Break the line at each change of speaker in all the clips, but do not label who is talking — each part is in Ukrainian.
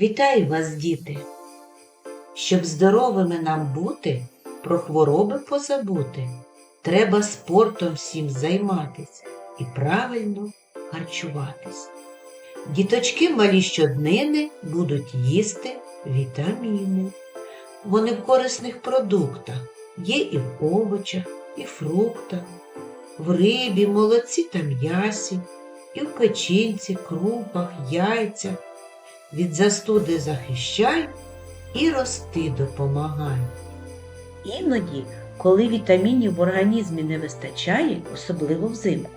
Вітаю вас, діти! Щоб здоровими нам бути, про хвороби позабути, треба спортом всім займатись і правильно харчуватись. Діточки малі щоднини будуть їсти вітаміни. Вони в корисних продуктах, є і в овочах, і фруктах, в рибі, молоці та м'ясі, і в печінці, крупах, яйцях від застуди захищай і рости допомагай. Іноді, коли вітамінів в організмі не вистачає, особливо взимку,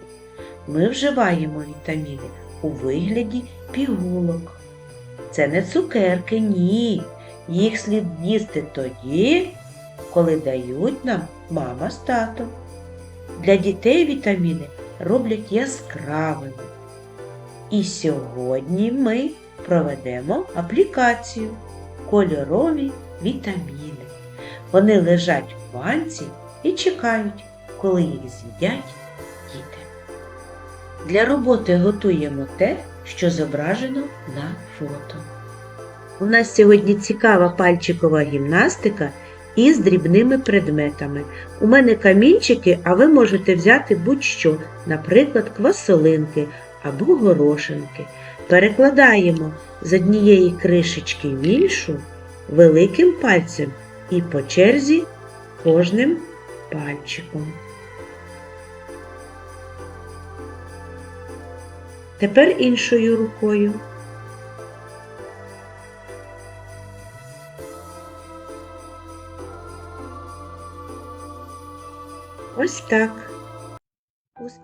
ми вживаємо вітаміни у вигляді пігулок. Це не цукерки, ні. Їх слід їсти тоді, коли дають нам мама з татом. Для дітей вітаміни роблять яскравими. І сьогодні ми проведемо аплікацію кольорові вітаміни. Вони лежать в банці і чекають, коли їх з'їдять діти. Для роботи готуємо те, що зображено на фото. У нас сьогодні цікава пальчикова гімнастика із дрібними предметами. У мене камінчики, а ви можете взяти будь-що, наприклад, квасолинки або горошинки. Перекладаємо з однієї кришечки в іншу великим пальцем і по черзі кожним пальчиком. Тепер іншою рукою. Ось так.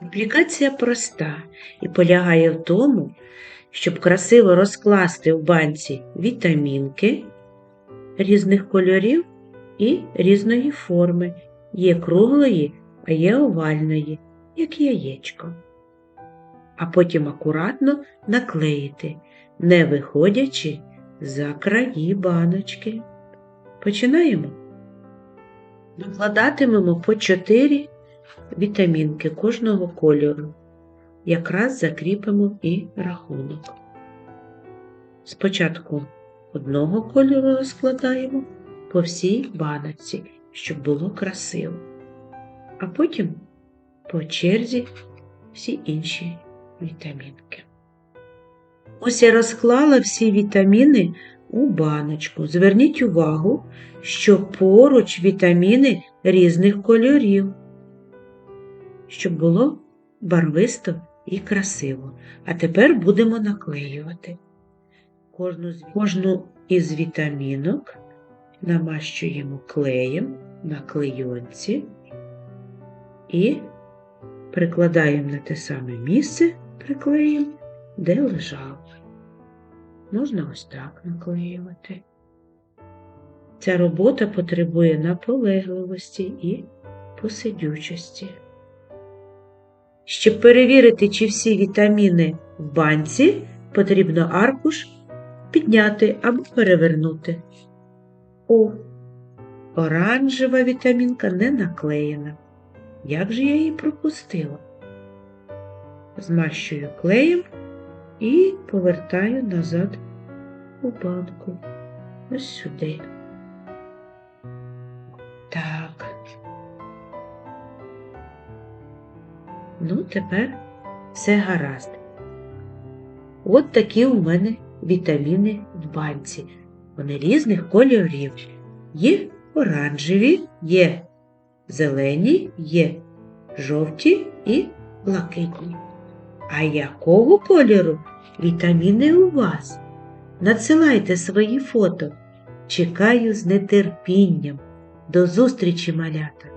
Аплікація проста і полягає в тому, щоб красиво розкласти в банці вітамінки різних кольорів і різної форми. Є круглої, а є овальної, як яєчко. А потім акуратно наклеїти, не виходячи за краї баночки. Починаємо. Викладатимемо по 4 вітамінки кожного кольору. Якраз закріпимо і рахунок. Спочатку одного кольору розкладаємо по всій баночці, щоб було красиво. А потім по черзі всі інші вітамінки. Ось я розклала всі вітаміни у баночку. Зверніть увагу, що поруч вітаміни різних кольорів, щоб було барвисто і красиво. А тепер будемо наклеювати. Кожну, кожну із вітамінок намащуємо клеєм на клейонці і прикладаємо на те саме місце, приклеїмо, де лежав. Можна ось так наклеювати. Ця робота потребує наполегливості і посидючості. Щоб перевірити, чи всі вітаміни в банці, потрібно аркуш підняти або перевернути. О, оранжева вітамінка не наклеєна. Як же я її пропустила? Змащую клеєм і повертаю назад у банку. Ось сюди. Так. Ну, тепер все гаразд. От такі у мене вітаміни в банці. Вони різних кольорів. Є оранжеві, є зелені, є жовті і блакитні. А якого кольору вітаміни у вас? Надсилайте свої фото. Чекаю з нетерпінням. До зустрічі, малята!